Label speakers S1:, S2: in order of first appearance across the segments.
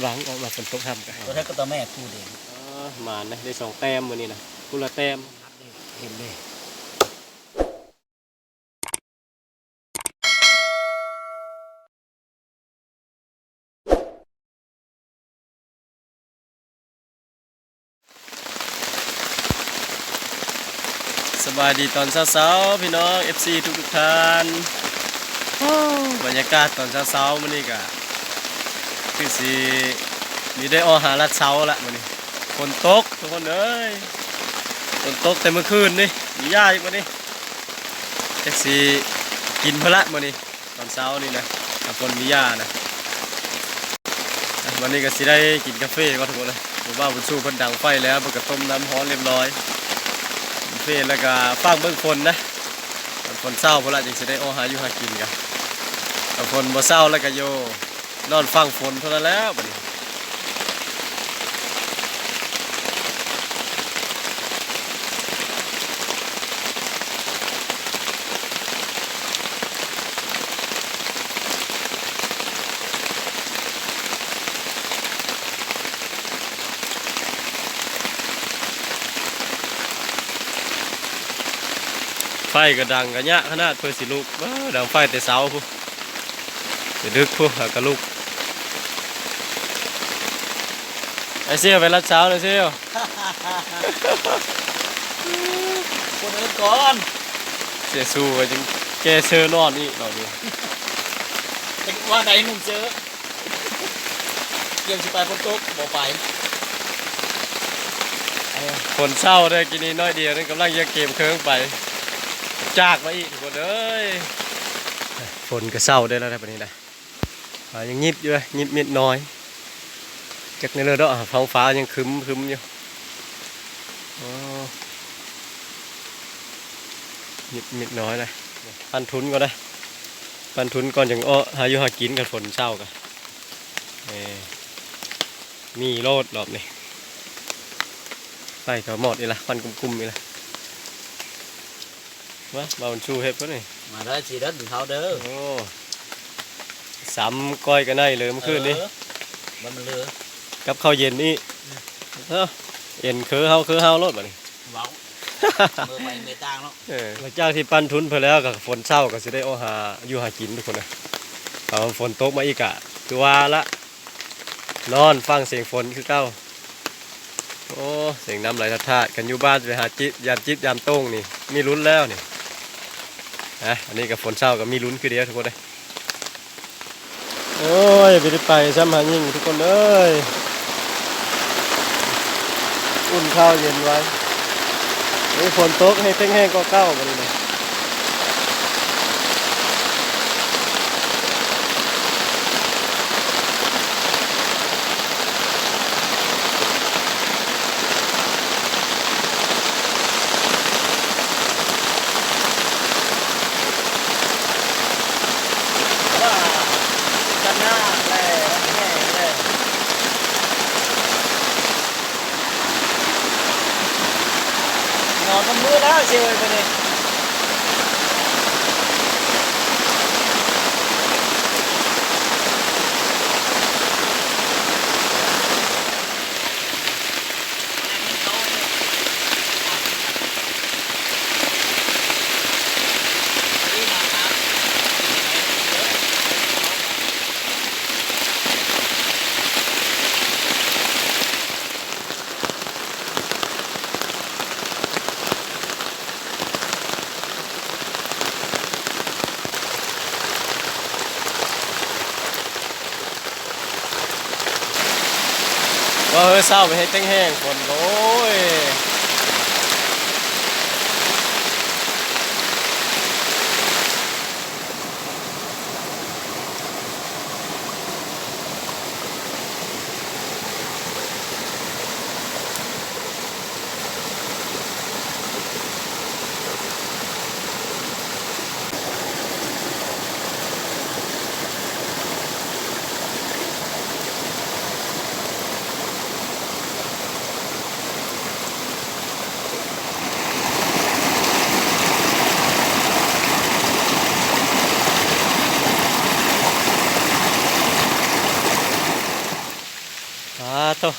S1: หวังเอามาฝนตกทำกัน
S2: ตัวแท้ก็ตัวแม่คู่เด่น
S1: มานะได้สองแต้มมือนี้นะกุละแต้ม
S2: เห็นเลย
S1: สบายดีตอนเช้าๆพี่น้อง FC ทุกทุกๆท่านโอ้บรรยากาศตอนเช้าๆมื้อนี้ก็ คือสิมีได้ออหาลัดเช้าละมื้อนี้ฝนตกทุกคนเอ้ยฝนตกแต่เมื่อคืนนี่มีหญ้าอีกมื้อนี้จักสิกินพละมื้อนี้ตอนเช้านี่นะถ้าฝนมีหญ้านะอะวันนี้ก็สิได้กินกาแฟก็ทุกคนเลยผมว่าบุญสู้เพิ่นดังไฟแล้วเพิ่นก็ต้มน้ำร้อนเรียบร้อยเฟแล้วก็ฟากเบื้องคนนะคนเศร้าพละจึงจะได้อหาอยู่หากินกันบางคนบ่เศร้าแล้วก็โย นอนฟังฝนเท่านั้นแล้วบัดนี้ไฟก็ดังกันยะขนาดเพื่อสิลุกดังไฟแต่เสาพุจะดึกพุหากระลุกไอ เซี่ยวไปรัดเช้าเลยเซี่ยว
S2: คนอื่นก่อน
S1: เสียสู้ก็จึงแกเชื่อนอนนี่เราดู
S2: แต่ว่าไหนหนุ่มเจอเกี่ยงสิไปพ้นตกบ่ไป
S1: คนเศร้าได้กินนี้น้อยเดียวนึงกำลังจะเกมเครื่องไป จากมาอีกทุกคนเอ้ยฝนก็เศร้าได้แล้วนะปันนี้นะอ่ายังงิบอยู่เลยงิบมิดน้อย จากในเรือดอกท้องฟ้ายังครึ้มครึ้มอยู่อ๋องิบมิดน้อยเลยปันทุนก็ได้ ปันทุนก่อนอย่างอ้อหาอยู่หากินกันฝนเศร้ากันเอ้ยมีโลดรอบนี้ไปก็หมดนี่ละควันกุมๆนี่ละวะเบาชูเฮ็ดเพิ่นนี่
S2: มาเด้อสิเด้อถึงเขาเด้อ
S1: โอ้สามก้อยกันได้เลยเมื่อคืนนี้
S2: เออบ่มันเลือ
S1: กับข้าวเย็นนี่เอ้าเย็นคือเฮาคือเฮารถบัดนี้
S2: เว้าเมื่อไปเมตางเนาะ
S1: เออหลังจากที่ปั้นทุนไปแล้วก็ฝนเศร้าก็สิได้โอหาอยู่หากินทุกคนนะเอาฝนตกมาอีกอะคือว่าละนอนฟังเสียงฝนคือเก้าโอ้เสียงน้ำไหลทัดทาดกันอยู่บ้านไปหาจิตยามจิตยามโต้งนี่มีลุ้นแล้วนี่ฮะอันนี้กับฝนเศร้าก็มีลุ้นคือเดียวทุกคนเลยโอ้ยไปได้ไปซ้ำหายิ่งทุกคนเอ้ย อุ่นข้าวเย็นไว้นี่ฝนตกให้แห้งๆก็เก้าไปเลยนะ
S2: ว่ากันหน้าแล่แน่แน่นอนมันมือแล้วเชียวไอ้คนนี้
S1: ว่าเฮ้ยเศร้าไปให้แห้งๆฝนโอ้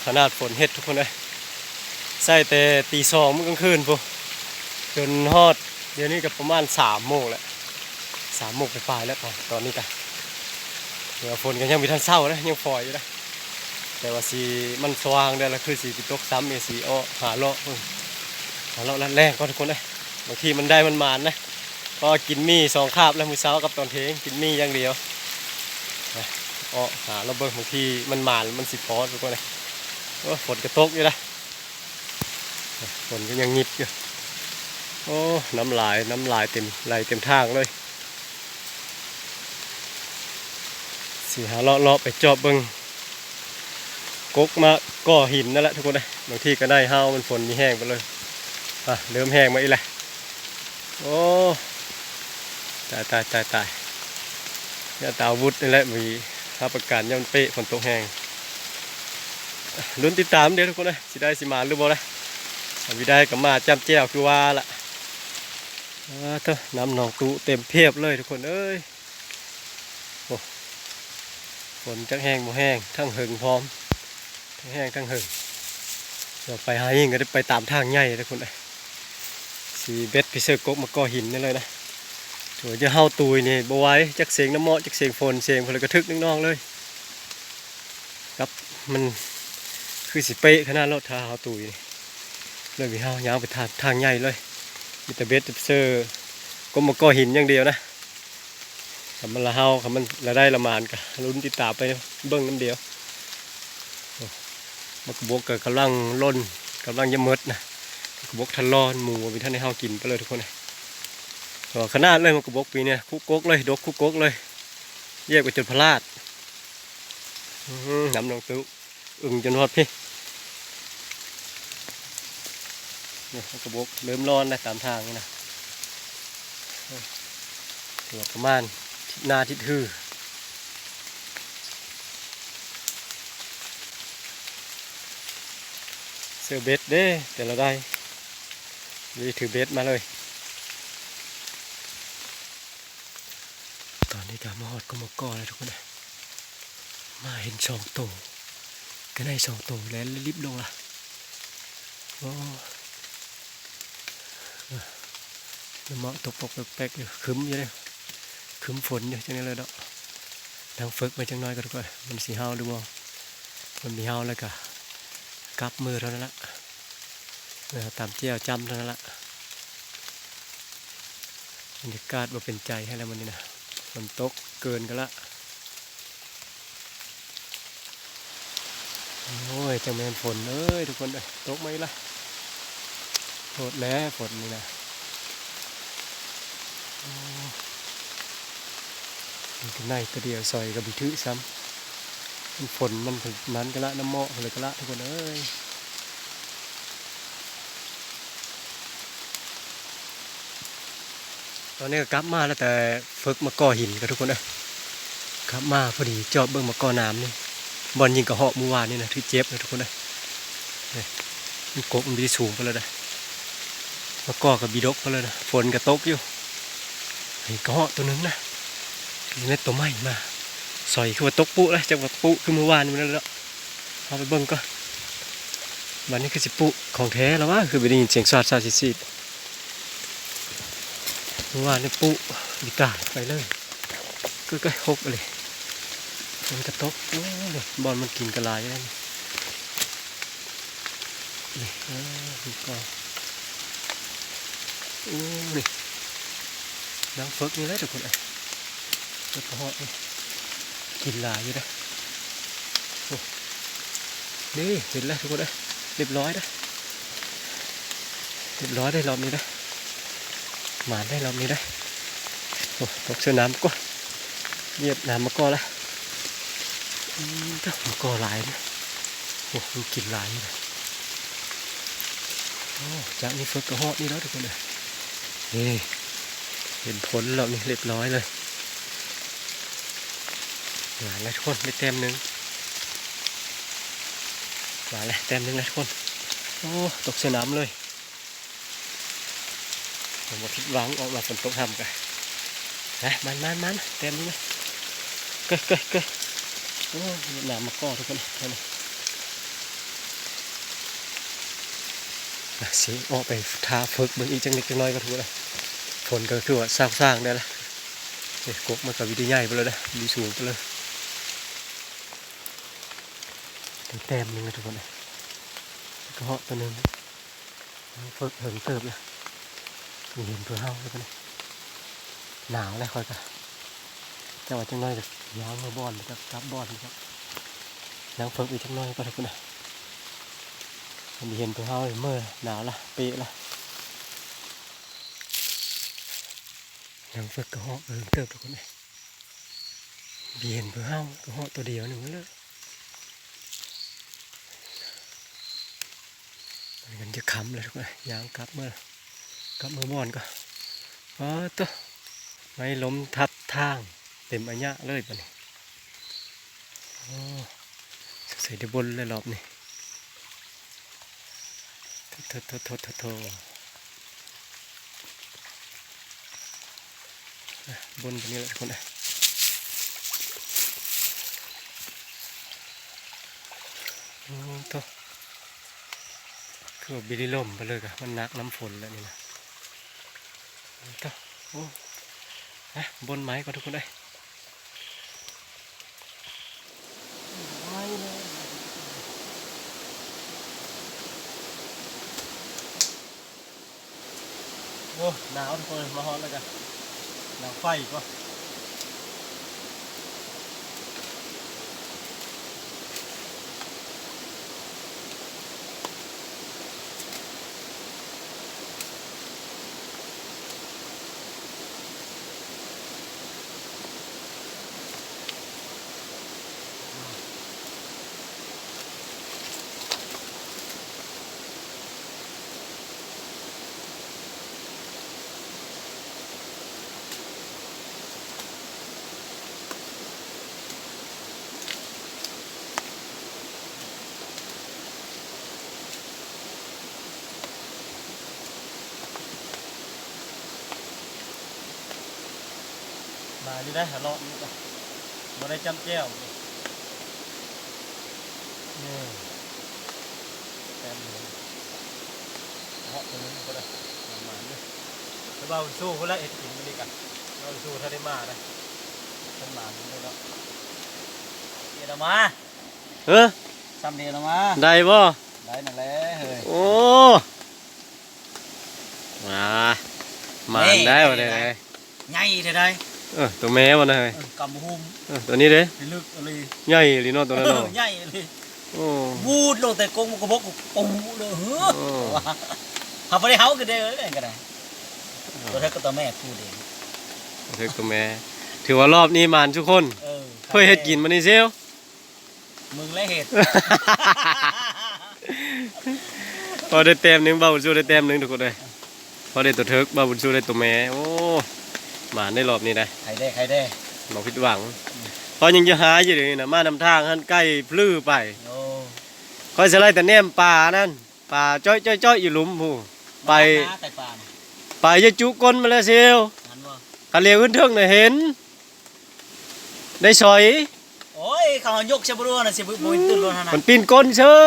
S1: ขนาดฝนเฮ็ดทุกคนเลยใส่แต่ตีสองเมื้อกลางคืนปุ๊จนฮอด เดี๋ยวนี้ก็ประมาณสามโมงแล้วสามโมงไปปลายแล้วตอนนี้กันเดี๋ยวฝนก็ยังมีท่านเศร้านะยังฝอยอยู่นะแต่ว่าสีมันสว่างได้ล้วคือสีติตกซ้ำเอสีอ้อหาเลาะหาเลาะลัดแรงก็ทุกคนเลยบางทีมันได้มันมานนะก็กินมี่สองคาบแล้วมือเช้ากับตอนเทงกินมี่อย่างเดียวอ้อหาเราเบิ่งบางทีมันมานมันสิพอทุกคนเลย โอ้ฝนก็ตกอยู่นะฝนก็ยังหยิบอยู่โอ้น้ำลายน้ำลายเต็มไหลเต็มทางเลยสีหาเลาะเลาะไปจอบเบิงกกมาก่อหินนั่นแหละทุกคนเลยบางทีก็ได้ห้าวมันฝนมีแห้งไปเลยอะเริ่มแห้งมาอีกแล้วโอ้ตายตายตายตายยาตาอาวุธนี่แหละมีรับประกันย่ำเป๊ะฝนตกแห้ง ลุ้นติดตามเดี๋ยวทุกคนเลยสิได้สิมาหรือบ่ได้ถ้าวิได้ก็มาจำแจ้วคือว่าละเถอะน้ำหนองตุเต็มเพียบเลยทุกคนเอ้ยโอ้ฝนจังแห้งบ่แห้งทั้งหึงพร้อม ทั้งแห้งทั้งหึงเดี๋ยวไปหายิงก็ได้ไปตามทางใหญ่ทุกคนเลยสีเบ็ดพิเศษกบมาก่อหินนี่เลยนะถือจะเฮาตุยนี่บ่ไว้จักเสียงน้ำเมาะจักเสียงฝนเสียงพลกระทึกนึกนองเลยครับมัน คือสิเป๊ะขนาดรถทาเฮาตุยเลยมีเฮายาวไปทางทางใหญ่เลยมีแต่เบสเซอร์ก็มาก่อหินอย่างเดียวนะคำมันละเฮาคำมันละได้ละมานกะลุ้นติดตามไปเบิ้งน้ำเดียวมักบกกับกำลังล่นกำลังจะหมดนะกบกทันรอนหมูมีท่านให้เฮากินไปเลยทุกคนเลยขนาดเลยมักบกปีเนี่ยคุกกกเลยดกคุกกกเลยแยกไปจนพลาดหือน้ำลงตู้ อึ่งจนหอดพี่นี่มันกระบอกเริ่มร้อนแล้วตามทางนี่นะถือประมาณนาทิศฮือเสือเบ็ดเด้แต่ละได้นี่ถือเบ็ดมาเลย ตอนนี้ก็มาหอดก็มาก่อแล้วทุกคนเลยมาเห็นสองตัวก็ได้สองตรงละโต กปกแป๊กๆอยู่ครึ้มอยู่เลยครึ้มฝนอยู่จังนี้เลยดอกดังฝึกไปจังน้อยก็ทุกคนมันสีเฮาหรือบ่มันมีเฮาแล้วก็กลับมือเท่านั้นละเออตามเจียวจำเท่านั้นละบรรยากาศว่าเป็นใจให้แล้วมันนี่นะฝนตกเกินกันละ อ้ยจังแมนฝนเอ้ยทุกคนเอ้ยตกไหมล่ะโหดแล้วฝนนี่นะมันก็ในตัวเดียวซอยกับบิทึซ้ำมันฝนมันถึงนั้นก็ละน้ำหมอกเลยก็ละทุกคนเอ้ยตอนนี้ก็กลับมาแล้วแต่ฝึกมาก่อหินกันทุกคนเอ้ยกลับมาพอดีจอบเบิ่งมาก่อน้ำนี่ บอลยิงกับเหาะเมื่อวานนี่นะที่เจ็บเลยทุกคนเอ้ยนี่มันกบมันบีสูงไปเลยนะมาก่อกับบีดกไปเลยนะฝนก็ตกอยู่ไอ้กระเหาะตัวนึงนะนี่นะตัวใหม่มาสอยคือว่าตกปุแล้วจากว่าปุคือเมื่อวานมันนั่นแล้วเอาไปเบิ่งก็วันนี้คือสิปุของแท้แล้ววะคือไปได้ยินเสียงสาดสาดซีดๆเมื่อวานนี่ปุดีกาไปเลยก็ก็หกเลย มันกระตกโอ้ยบอลมันกินกระลายแล้วนี่นี่เออนี่ก็โอ้นี่นางฝึกนี่แหละทุกคนเอ้ยแล้วก็นี่กินลายอยู่นะโอ้นี่เห็นแล้วทุกคนนะเรียบร้อยนะเรียบร้อยได้รอบนี้นะหมานได้รอบนี้นะโอ้ตกเสื้อน้ำก็เยียบน้ำมาก่อนละอืมเจ้ามาก่อหลายนะโอ้มันกินหลายอยู่นะโอ้จากนี้ฝึกกระหอกนี่แล้วทุกคนเลยนี่เห็นผลแล้วนี่เรียบร้อยเลยหวาแล้วทุกคนได้เต็มหนึ่งหวานแล้วเต็มหนึ่งแล้วทุกคน โอ้ตกสนามเลยผมมาพิดหวังออกมาฝนตกทำกันนะมันมันมันเต็มนี่นะเกยเกยเกย อ้หนามมะกอทุกคนเห็นไหมสีออกไปทาฝึกเบิ่งอีกจังเล็กจังน้อยก็ถูกแล้วฝนก็คือว่าสร้างๆได้ละเนี่กบมันก็วิธีใหญ่ไปเลยนะดีสูงไปเลยถึงแต้มนึงนะทุกคนนะกรเหาะตัวหนึ่งฝึกเหิงเติมบเลยเห็นตัวเฮาเลยกันหนาวเลยคอยกัน งหวะจังน้อยก็ย้างมาบอนแล้วก็กลับบอนครับนั่งฝึกอีกจังน้อยก็ทุกคนนะมันเห็นตัวเฮาเมื่อหนาวละเปะละยังฝึกกระเหาะเออเติบทุกคนเลยเบียนตัวเฮากระเหาะตัวเดียวหนึ่งเลยมันกันจะค้ำเลยทุกคนยางกลับเมื่อกลับเมื่อบอนก็อ๋อตัวไม่ล้มทับทาง เต็มอัญญะเลยปะนี่โอ้ใส่ได้บนเลยรอบนี้โทโทโทโทโทอะบนตรงนี้แหละคนนะโอ้โตคือบิลิลมไปเลยกะมันนักน้ำฝนแล้วนี่นะโอ้โตโอ้นะบนไม้ก่อนทุกคนเลยไม้เลย โอ้ หนาวทุกคนมาฮอนแล้วกันหนาวไฟก็ อยู่ได้หาเลาะมาได้จำแก้วนี่แต้มหนึ่งเหาะตัวนึงก็ได้ประมาณนี้แล้วเราสู้คนละเอ็ดกินมันดีกันเราสู้ถ้าได้มาได้ท่านมาไม่ได้แล้ว
S2: เดี๋ยวมา
S1: เออ
S2: ซ้ำเดียวมา
S1: ได้บ่
S2: ได้นั่นแหละเฮ้ย
S1: โอ้มามาได้บ่ได้เลย
S2: ใหญ่เท่าใด
S1: เออตัวแม่บ่ได้เลย
S2: เออกำหุ่ม
S1: เออตัวนี้เด้
S2: ไปลึกอะไร
S1: ใหญ่ลีเนาะตัวนั้นเนาะ
S2: ใหญ่เลย
S1: โอ้
S2: บูดลงแต่กงมันก็บกปูเลยเฮ้อ
S1: โอ้
S2: เขาไม่ได้เฮากันเด้อเลยก็ได้ตัวเธอก็ตัวแม่พูดเอง
S1: เฮ้ยตัวแม่ถือว่ารอบนี้มานทุกคน
S2: เออ
S1: เพื่อเฮ็ดกินมันนี่เซล
S2: มึงและเห็ด
S1: พอได้เต็มหนึงบ่าวบุญชูได้เต็มหนึงทุกคนเลยพอได้ตัวเทิกบ่าวบุญชูได้ตัวแม่โอ้ห มานได้รอบนี้ได้
S2: ใครได้ใครได้
S1: บ่ผิดหวังเพอยังจะหาอยู่เลยนะมานำทางหันใกล้พลื้อไป
S2: โอ้
S1: คอยสไลด์แต่แนมป่านั่นป่าจ้อยจ้อยจ้อยอยู่หลุมผู้ไป
S2: น้าไก่ปลาเนี่ย
S1: ไปจะจุก้นมาแล้วเซียว
S2: หันว่า
S1: คันเลียวขึ้นเทิงน่ะเห็น ได้สอย
S2: โอ้ยเขายกเชบรัวน่ะเชบุบุญตื่นรัวนั่นน่ะ
S1: มันปีนก้นเชอ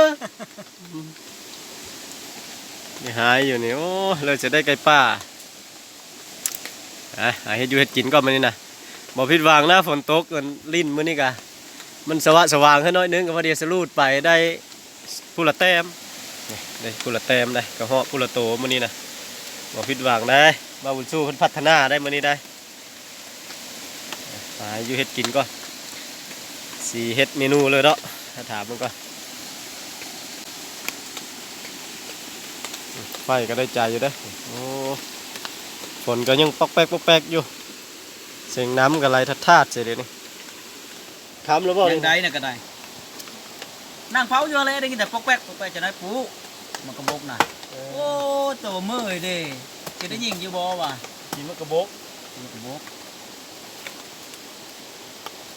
S1: นี่หายอยู่นี่โอ้เลยจะได้ไก่ป่า อะหาเฮ็ดอยู่เฮ็ดกินก็มานี่นะบ่ผิดหวังนะฝนตกกันลิ้นมื้อนี้กะมันสว่างสว่างขึ้นน้อยนึงก็พอดีสรูดไปได้ผู้ละแต้มนี่ได้ผู้ละแต้มได้กระเหาะผู้ละโตมื้อนี้นะบ่ผิดหวังได้บ่าบุญสู้เพิ่นพัฒนาได้มื้อนี้ได้หาอยู่เฮ็ดกินก็สีเฮ็ดเมนูเลยเนาะถ้าถามมันก็ไฟก็ได้ใจอยู่เด้อโอ้ นก็ยังปอกแป๊กปอกแป๊กอยู่ เสียงน้ำกับไรทัดทาดเสียเดี๋ยวนี้คำแล้วบ่
S2: ยังได้น่ะก็ได้นั่งเผาอยู่เลยได้กินแต่ปอกแป๊กปอกแป๊กจะได้ปูมันกระบกน่ะ
S1: เอ
S2: โอ้
S1: อ
S2: ตัวมือเด้จะได้ยิงอยู่บ่วะ
S1: กินมะกระบก
S2: มันกระบก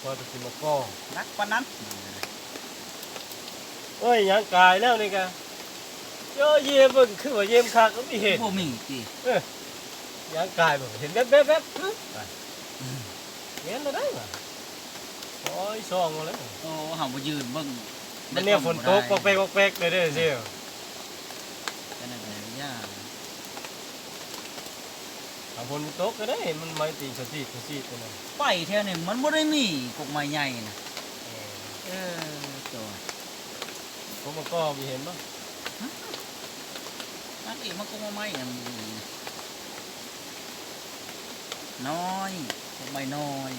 S1: พอจะกินมะก้อ
S2: นักปานนั้น
S1: เอ้ยยังกายแล้วนี่กะเยอะเยี่ยมเบิ่งคือว่าเยี่ยมคักก็ไม่เห็น
S2: บ่มีติ
S1: ยังกายบ่เห็นแว๊บแว๊บแว๊บเงี้ยเรได้ป่ะโอ้ยซองมาแล้ว
S2: โอ้หาบ่ยืนบิ่ง
S1: มันเนี่ยฝนตกปอกเปกกเปกเลยเด้อเสี่ยากถ้าฝนนตกก็ได้มันไม่ตีสติสติตัวนั้น
S2: ไปเท่านี้มันไม่ได้มีกกไม้ใหญ่นะ
S1: เออ
S2: ตัว
S1: ผมก็มีเห็นบ่
S2: นักอีกมันกกไม้ใหม่น่ะ น้อยกกไม้น้อย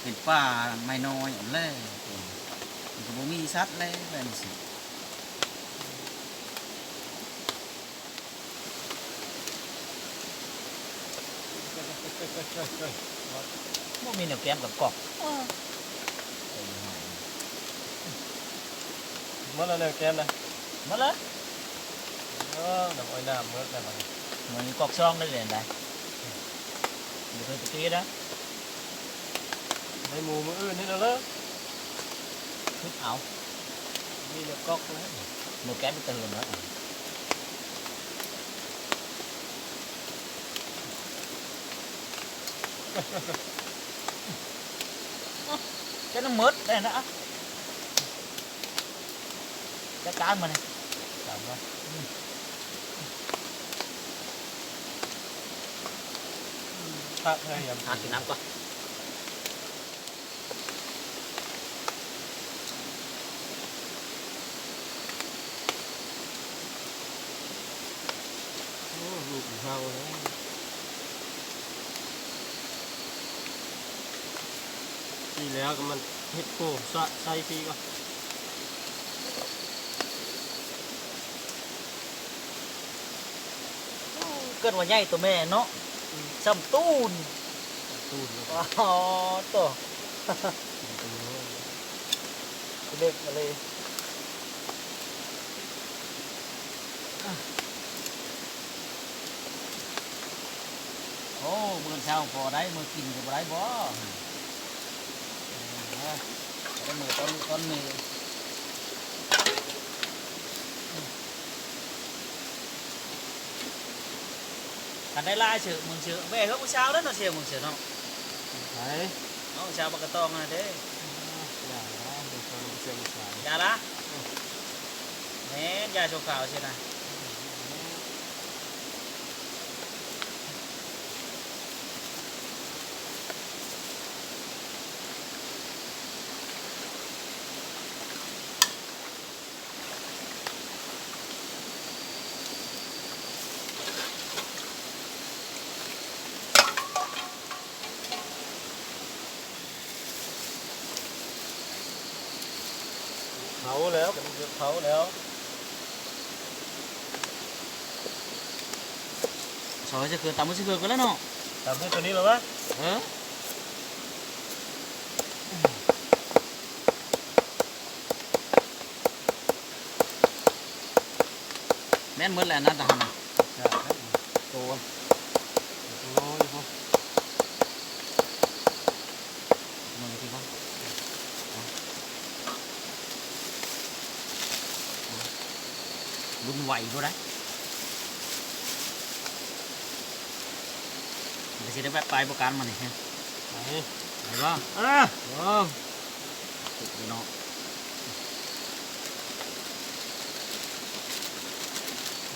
S2: เป็นป่าไม้น้อยอันแรกมันก็บ่มีสัตว์เลยแบบนี้สิบ่มีแนวแก้มกับกอก
S1: มันอะไรแกมนะ
S2: มาเลย
S1: เออน้ำอ้อยน้ำเมื่อไหร่
S2: เหมือนกอกช่องได้เลยได้เดี๋ยวเคยตะกี้นะ
S1: ในหมู่มืออื่น นี่เราเลิก
S2: ทึบเอา
S1: มีเด็กก๊อกนะ
S2: แนวแก้มไปเติมแล้วจะน้ำมืดได้นะอะจะการมัน
S1: ถามว่า พักให้ยำ
S2: หากินน้ำก่อน
S1: โอ้ลูกเฮาเลยปีแล้วก็มันเฮ็ดโค้สะใส่ปีก็
S2: เกิดว่าใหญ่ตัวแม่เนาะ ซ้ำตูน
S1: ตูดแล้ว
S2: อ๋อตัว
S1: ก็
S2: เด็กมาเลยโอ้มือเช้าพอได้มือกินก็บ่ได้บ่ได้มือต้นต้นมื กันได้ล่าเสือมึงเสือแม่เขาผู้เช้าแล้วเนาะเสือมึงเสือเนาะ
S1: ไหน
S2: เนาะเช้าปากกระตองนะเด้
S1: อย่านะเดี๋ยวคนเสียงสาย
S2: ยาละแม่นยาโชว์ขาวใช่ไหมา
S1: แล้วมันจะเผาแล้ว
S2: ซอยจะเกิดตามมือจะเกิดกันแล้วเนาะ
S1: ตามด้วยตัวนี้หรอวะ
S2: เออแม่นหมดแหละนะทหารน่ะ
S1: ใช่ครับ
S2: โต
S1: โอ้ยพอ
S2: มือที่บ้าน รุ่นไหวด้วยนะมันจะได้แวะไปประกันมันนี่ฮะ
S1: ไหน
S2: ไหนบ้าง
S1: อะว้าว
S2: สุดเลยเนาะ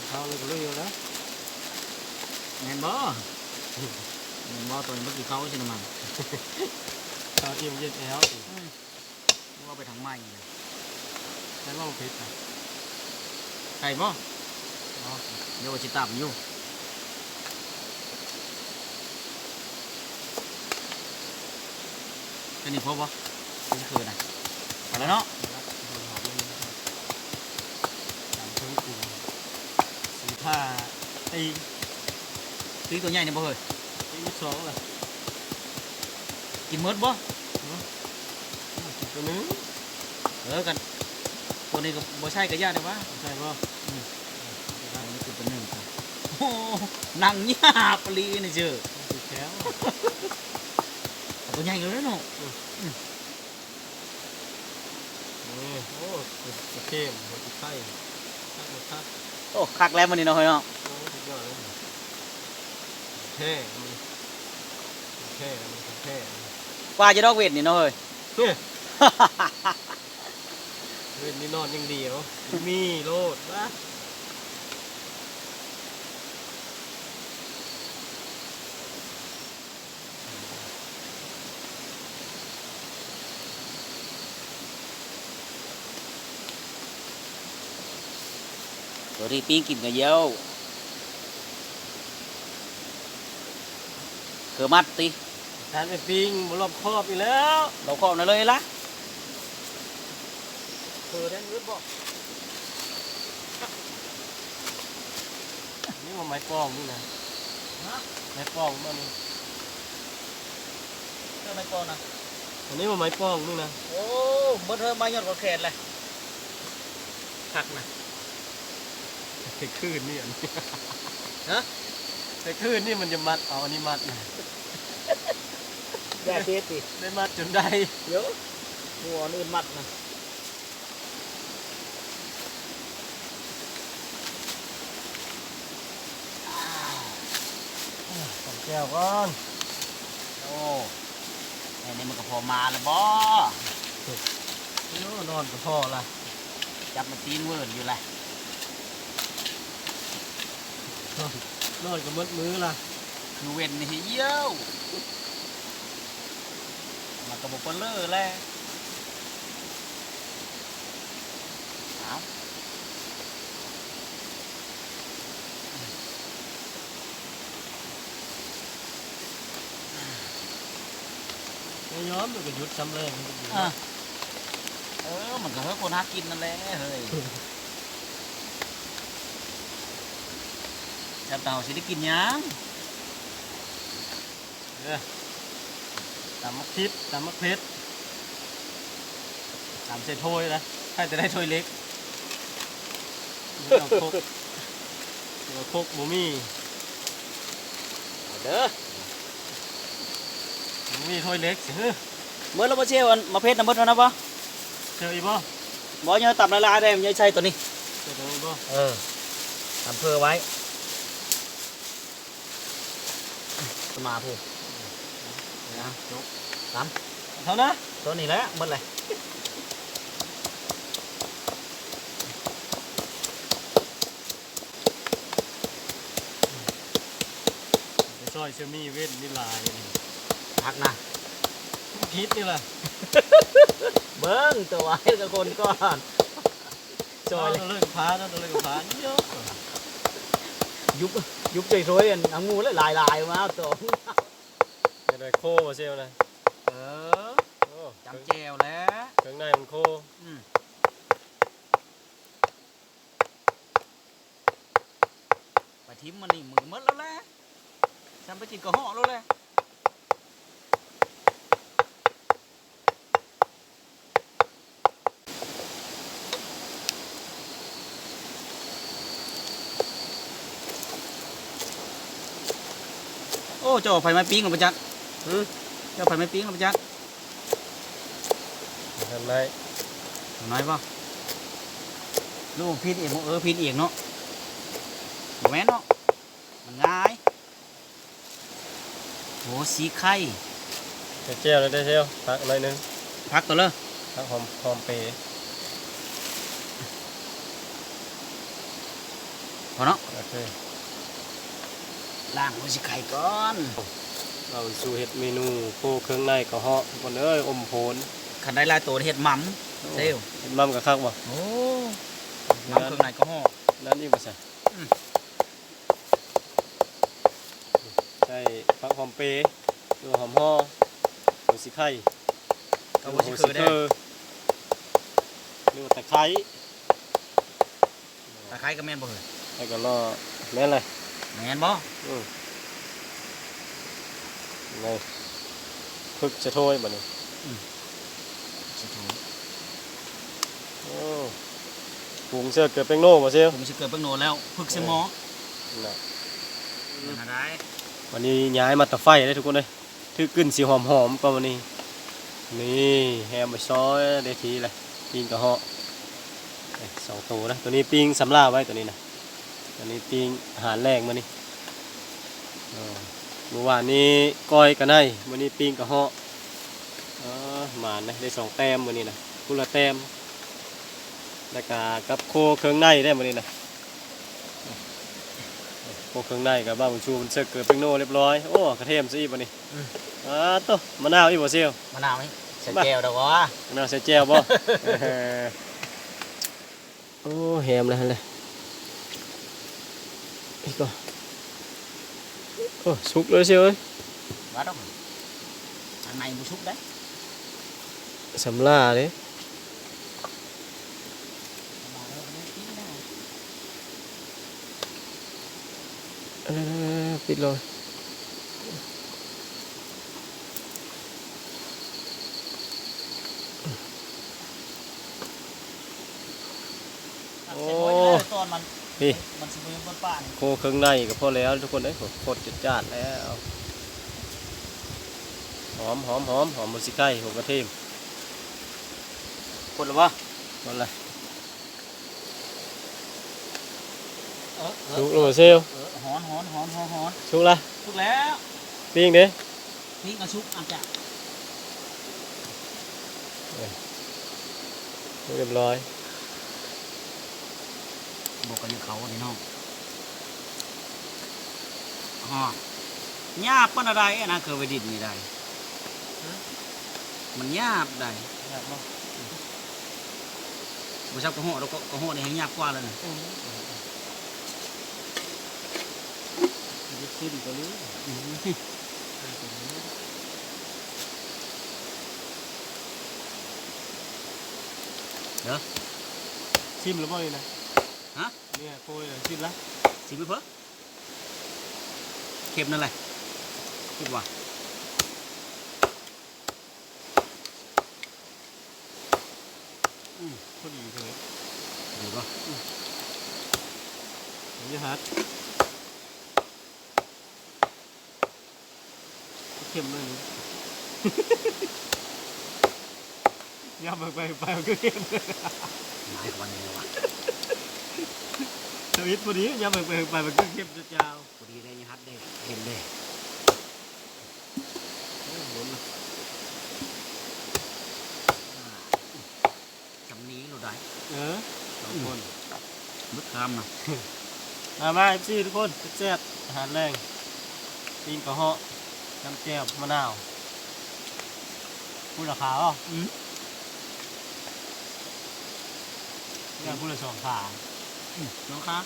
S1: เผาเลยก็เลยอยู่แล้ว
S2: แม่นบ่แม่นบ่ตัวนี้เมื่อกี้เขาใช่ไหมมัน
S1: เผาเอี่ยมเย็นแล้ว
S2: ว่าไปทางใหม่นะ
S1: ใช้ล่องเพชรอะ
S2: ใช่บ่
S1: อ๋อ
S2: เดี๋ยวว่าสิตามอยู่เป็นนี่พบบ่เป็นคือนะไปแล้วเนาะ
S1: ตามเพิ่งกูสีผ้าไอ้
S2: ตีตัวใหญ่เนี่ยบ่เฮ้ย
S1: ไอ้สองล่ะ
S2: กินหมดบ่
S1: ตัวนึง
S2: เออกันตัวนี้ก็บ่ใช่ก็ยากเลยวะ
S1: ใช่ป่
S2: นังหยาบปลีนี่เจ้อ
S1: สีแก้ว
S2: ตัวใหญ่อยู่แล้วเนาะ
S1: นี่โอ้ตัวเข้มหัวติไข่ข้าวข้าว
S2: โอ้คักแล้วมันนี่เนาะเฮ้ยเนาะ
S1: โอ้สุดยอดเลยเท่มันเท่มันเท่
S2: ปลาจะดอกเวทนี่เนาะเฮ้ย
S1: เนี่ยเว้นนี่นอนยังเดียวมีโลดวะ
S2: ตัวที่ปิ้งกินกับเยี่ยวเกือมัดติ
S1: ทานไปปิ้งบรอบครอบอีกแล้ว
S2: เราเข้าหน่อยเลยละ
S1: เคือได้มืดบอกนี่มันไม้ปองนี่นะไม้ปองมันนี่
S2: เจ้าไม่ก่อนนะ
S1: อันนี้มันไม้ปองนี่นะ
S2: โอ้เบิดเธอมายอดกว่าแขนเลยคักนะ
S1: ไอ้คลื่นนี่อันนี้
S2: ฮะ
S1: ไอ้คลื่นนี่มันจะมัดเอาอันนี้มัดนะ
S2: แบบเด็ดดิ
S1: ได้มัดจนได้
S2: เดี๋ยวหัวอื่นมัดนะ
S1: สองแก้วก่อน
S2: โอ้ไอ้นี่มันก็พอมาแล้วบ่
S1: โน่นอนกับพ่อละ
S2: จับมันตีนเวิร์นอยู่แหละ
S1: นอนกับมืดมือละ
S2: คือเว้นนี่เยี่ยวมันก็บอกเปนเลอร์แล้วเอา
S1: ไม่ย้อมมันก็หยุดซ้ำแรง
S2: อะเออ มันก็เฮ้ยคนหากินนั่นแหละเฮ้ย จับเต่าสิได้กินหยัง
S1: ตำมะพริกตำมะเพชรตำใส่ถ้วยนะให้จะได้ถ้วยเล็กไม่ต้องครกเดี๋ยวครกหมูมี่
S2: เด้อ
S1: หมูมี่ถ้วยเล็กสิเฮ้ย
S2: เมื่อเรามาเชี่ยวอันมาเพชรนะเมื่อเท่านั้นปะ
S1: เจออีกบ่
S2: บ่ยังตับละลายได้มันยังใช่ตัวนี้
S1: เจอตรงนี้บ่
S2: เออทำเพื่อไว้ มาพูดนะ
S1: จบ
S2: สาม
S1: เท่านะ
S2: ตัวนี้แหละหมดเลย
S1: ไปซอยเชอมี่เว้นนี่ลายนี่
S2: พักนะ
S1: คิดนี่แหละ
S2: เบิ้งตัวไว้กับคนก่อนจอยเลย
S1: เลิกพานะตัวเลิกพาเยอะ
S2: ยุบ ยุบใจรวยอันเอางูแล้วลายลายมาเอาตัว
S1: จะได้โค้เซลนะ
S2: เออ
S1: โอ้
S2: จำแจวแล้ว
S1: เครื่องในมันโค้
S2: อืมไปทิมมันนี่มือหมดแล้วแหละฉันไปกินกระห่อแล้วแหละ อ้เจ้าเอาไฟไม้ปิ้งกับประจักษ์
S1: หืม
S2: เจ้าเอาไฟไม้ปิ้งกับประจักษ์
S1: ทำไร
S2: น้อยป่ะลูกพิษเองเออพิษเองเนาะบ่แม่นเนาะมันง่ายโหสีไข่
S1: เดี๋ยวเจียวเลยได้เจียวพักหน่อยหนึง
S2: พักตัวเลย
S1: พักหอมหอมเปรย์
S2: พอเนาะ
S1: โอเค
S2: ล้างหัวสีไข่ก่อน
S1: เราสู่เห็ดเมนูโค้เครื่องในกระเหาะคนเอ้ยอมโพน
S2: ขันได้หลายตัวเห็ดหม่ำเซล
S1: เห็ดมั่มกับคักบ่
S2: โอ้หม่ำเครื่องในก็ห่อ
S1: นั่นอีกบ่ใช่
S2: อืม
S1: ใช่พักหอมเปรย์ตัวหอมห่อหัวสีไข่
S2: กับหัวสีคือได้
S1: หรือว่าตะไคร้
S2: ตะไคร้ก็แม่นบ่เหรอ
S1: แล้วก็รอแม่นเลย
S2: แม่นบ่
S1: อืมไงพึกจะโทยบ่นี่
S2: สิถูก
S1: โอ้ปรุงเสื้อเกือบเป็นโน่บ่เซียว
S2: ผมสิเกิดเบิ่งโนแล้วพึกใส่หมอ
S1: น่ะ
S2: นั่นอะไร
S1: วันนี้ย้ายมาตะไฟได้ทุกคนเลยถือกลิ่นสีหอมหอมๆก็วันนี้ นี่แฮมไปซอยได้ทีเลยปิ้งกระเหาะเอ้ยสองตัวนะ ตัวนี้ปิ้งสำลาไว้ตัวนี้นะ ตัวนี้ปิ้งอาหารแรกมานี่อ่าเมื่อวานนี้ก้อยกันได้วันนี้ปิ้งกระเหาะอ่าหมานนะได้สองแต้มวันนี้นะกุละแต้มแล้วก็กับโคเครื่องในได้วันนี้นะพวกเครื่องในกับบ้าบุญชูมันเสกเกิดเป็นโน่เรียบร้อยโอ้กระเทียมซะอีกบ่นี่อ่าโตะมะนาวอีกบ่เซียว
S2: มะนาวนี่ใส่แก้วดอกวะ
S1: มะนาวใส่แจ่วบ่เออโอ้แฮมเลยหั่นเลย อีกก่อนโอ้สุกเลยเชียวเอ้ย
S2: ว่า
S1: ปิดเลยโอ้
S2: ตอนมัน
S1: นี่
S2: มันสิมือบนป่านี่
S1: โคเครื่องในก็พอแล้วทุกคนเอ้ยโคตรจัดจ้านแล้วหอมหอมหอมหอมมันสิไก่หัวกระเทียม
S2: คนหรือวะ
S1: หมดเลย
S2: เออเอ
S1: สุ
S2: อก
S1: แล้วบ่เซล
S2: เออหอนหอนหอนหอนหอน
S1: สุกละ
S2: ชุกแล้ว
S1: ปิ้งเด้
S2: นี่ก็ชุกอาจจะ
S1: เรียบร้อย
S2: บอกกันอยู่เขานี่น้อง อ๋อหยาบปานอะไรอะนะเคยไปดิดนี่ได้มันหยาบได้
S1: อยากบ่
S2: บ่ชอบกระโหดแล้วก็กระโหดนี่ให้หยาบกว่าเลยนะ
S1: จะขึ้นตัวนี้
S2: อืม
S1: ชิมหรือเปล่านี่นะ
S2: ฮะ
S1: เนี่ยโคยเลยชิมละ
S2: สิไม่เพิ่เค็มนั่นแหละคิดว่า
S1: พอดีเลย
S2: ดูป่ะ
S1: ผมจะฮัดเข้มเลยนี่ย่ำไปไปไปมันก็เข้มเลย
S2: หมายความว่าไงวะ
S1: สวิตพอดีย่ำไปไปไปมันก็เข้มจะจาว
S2: เค็มได้
S1: โอ้ยหมุนเลย
S2: จำนี้เราได้
S1: เออสองคน
S2: มึดคำนะ
S1: มามาเอฟซีทุกคนแซ่บๆอาหารแรงปีนกระเหาะน้ำแจ่วมะนาวพูดราคาเปล่า
S2: อืม
S1: เนี่ยพูดละสองขา
S2: น้องคะ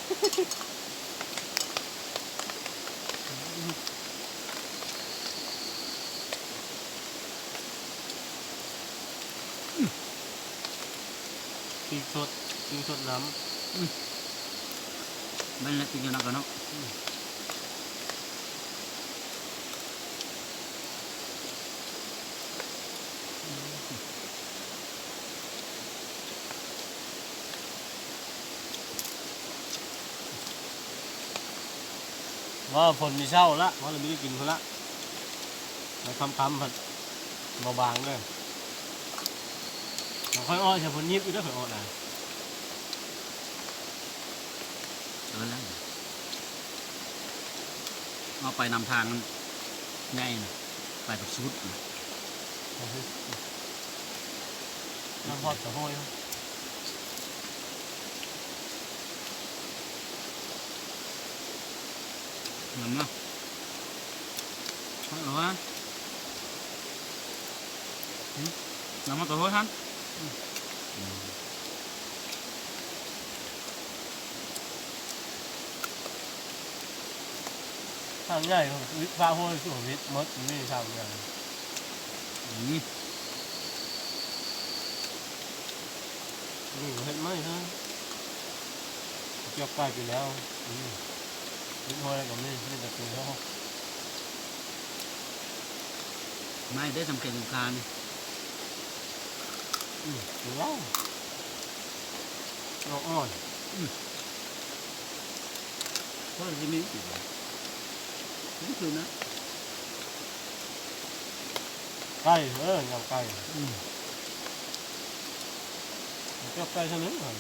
S1: ปีกสดปีกสดน้
S2: ไม่ละกินอยู่นักกันเนาะำ Ừ.
S1: ว่าฝนมีเช่าละว่าเราไม่ได้กินคนละมาคำคำๆผัดเบาๆเลยเรา ค่อยอ้อยใช่ฝนยิบอีกแล้วค่อยอ้อยนะ
S2: เออแล้วเอาไปนำทางมันง่ายนะไปแบบชุดนะ
S1: น้ำพอดกระห้อย
S2: เหมือนเนาะเอาฮะน้ำมาตัวโทษท่าน
S1: ทางใหญ่วิฟ้าห้วยสุขวิทย์มดนี่ทางใหญ่
S2: อืม
S1: นี่เห็นไหมฮะเกี่ยวใกล้ไปแล้วอืมวิทย์ห้วยกับนี่นี่จะเป็นเขา
S2: ไม่ได้สำเร็จลูกค้านี่
S1: อืมถึงแล้วเราอ่อน
S2: เพราะที่นี่ นี่คือนะ
S1: ไก่เออเงาไก่
S2: อืม
S1: เกี่ยวไก่เท่านั้นเหรอ